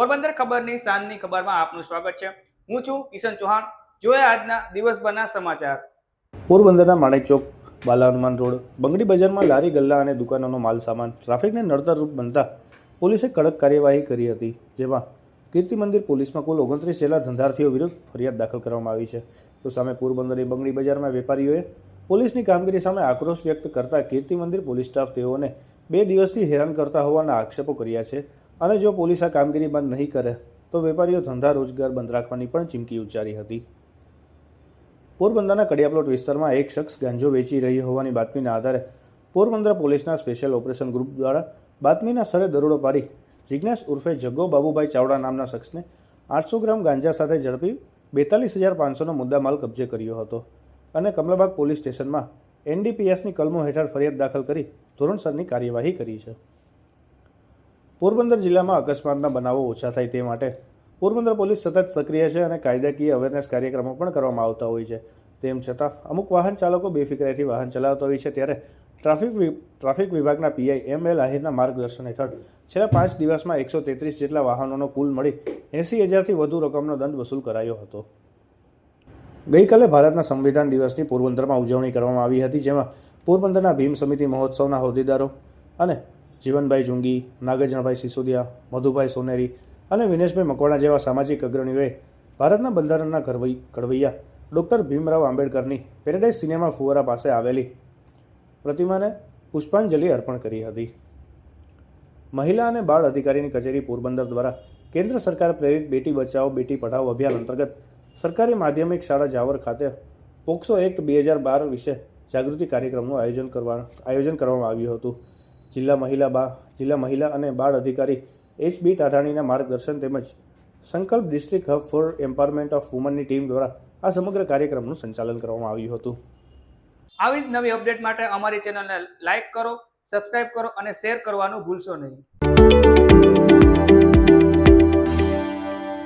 પોરબંદર ખબરની સાંજની ખબરમાં આપનું સ્વાગત છે. હું છું કિશન ચૌહાણ. જોયા આજના દિવસભરના સમાચાર. પોરબંદરના માણેક ચોક બાલા હનુમાન રોડ, બંગડી બજારમાં લારી, ગલ્લા અને દુકાનોનો માલ સામાન ટ્રાફિકને નડતરરૂપ બનતા પોલીસે કડક કાર્યવાહી કરી હતી, જેમાં કીર્તિ મંદિર પોલીસમાં કુલ ઓગણત્રીસ જેટલા ધંધાર્થીઓ વિરુદ્ધ ફરિયાદ દાખલ કરવામાં આવી છે. તો સામે પોરબંદરની બંગડી બજારમાં વેપારીઓએ પોલીસની કામગીરી સામે આક્રોશ વ્યક્ત કરતા કીર્તિ મંદિર પોલીસ સ્ટાફ તેઓને બે દિવસથી હેરાન કરતા હોવાના આક્ષેપો કર્યા છે. અને જો પોલીસ આ કામગીરી બંધ નહીં કરે, તો વેપારીઓ ધંધા રોજગાર બંધ રાખવાની પણ ચીમકી ઉચ્ચારી હતી. પોરબંદરના કડિયાપ્લોટ વિસ્તારમાં એક શખ્સ ગાંજો વેચી રહ્યો હોવાની બાતમીના આધારે પોરબંદર પોલીસના સ્પેશિયલ ઓપરેશન ગ્રુપ દ્વારા બાતમીના સ્તરે દરોડો પાડી જિજ્ઞાસ ઉર્ફે જગ્ગો બાબુભાઈ ચાવડા નામના શખ્સને આઠસો ગ્રામ ગાંજા સાથે ઝડપી બેતાલીસ હજાર પાંચસોનો મુદ્દામાલ કબજે કર્યો હતો અને કમલાબાગ પોલીસ સ્ટેશનમાં એનડીપીએસની કલમો હેઠળ ફરિયાદ દાખલ કરી ધોરણસરની કાર્યવાહી કરી છે. પોરબંદર જિલ્લામાં અકસ્માતના બનાવો ઓછા થાય તે માટે પોરબંદર પોલીસ સતત સક્રિય છે અને કાયદાકીય અવેરનેસ કાર્યક્રમો પણ કરવામાં આવતા હોય છે. તેમ છતાં, અમુક વાહન ચાલકો બેફિકરાઈથી વાહન ચલાવતા હોય છે. ત્યારે ટ્રાફિક ટ્રાફિક વિભાગના પીઆઈ એમ એલ આહિરના માર્ગદર્શન હેઠળ છેલ્લા પાંચ દિવસમાં એકસો તેત્રીસ જેટલા વાહનોનો કુલ મળી એંસી હજારથી વધુ રકમનો દંડ વસૂલ કરાયો હતો. ગઈકાલે ભારતના સંવિધાન દિવસની પોરબંદરમાં ઉજવણી કરવામાં આવી હતી, જેમાં પોરબંદરના ભીમ સમિતિ મહોત્સવના હોદ્દેદારો અને જીવનભાઈ જુંગી નાગેજણભાઈ સિસોદિયા, મધુભાઈ સોનેરી અને વિનેશભાઈ મકવાણા જેવા સામાજિક અગ્રણીઓએ ભારતના બંધારણના ઘડવૈ ઘડવૈયા ડૉક્ટર ભીમરાવ આંબેડકરની પેરેડાઇઝ સિનેમા ફુવારા પાસે આવેલી પ્રતિમાને પુષ્પાંજલિ અર્પણ કરી હતી. મહિલા અને બાળ અધિકારીની કચેરી પોરબંદર દ્વારા કેન્દ્ર સરકાર પ્રેરિત બેટી બચાવો, બેટી પઢાઓ અભિયાન અંતર્ગત સરકારી માધ્યમિક શાળા જાવર ખાતે પોક્સો એક્ટ બે હજાર બાર વિશે જાગૃતિ કાર્યક્રમનું આયોજન કરવા આયોજન કરવામાં આવ્યું હતું. જિલ્લા મહિલા બા, જિલ્લા મહિલા અને બાળ અધિકારી એચ બી ટાઢાણીના માર્ગદર્શન તેમજ Sankalp district hub for empowerment of વુમનની team દ્વારા આ સમગ્ર કાર્યક્રમનું સંચાલન કરવામાં આવ્યું હતું. આવી જ નવી અપડેટ માટે અમારી ચેનલને લાઇક કરો, સબસ્ક્રાઇબ કરો અને શેર કરવાનું ભૂલશો નહીં.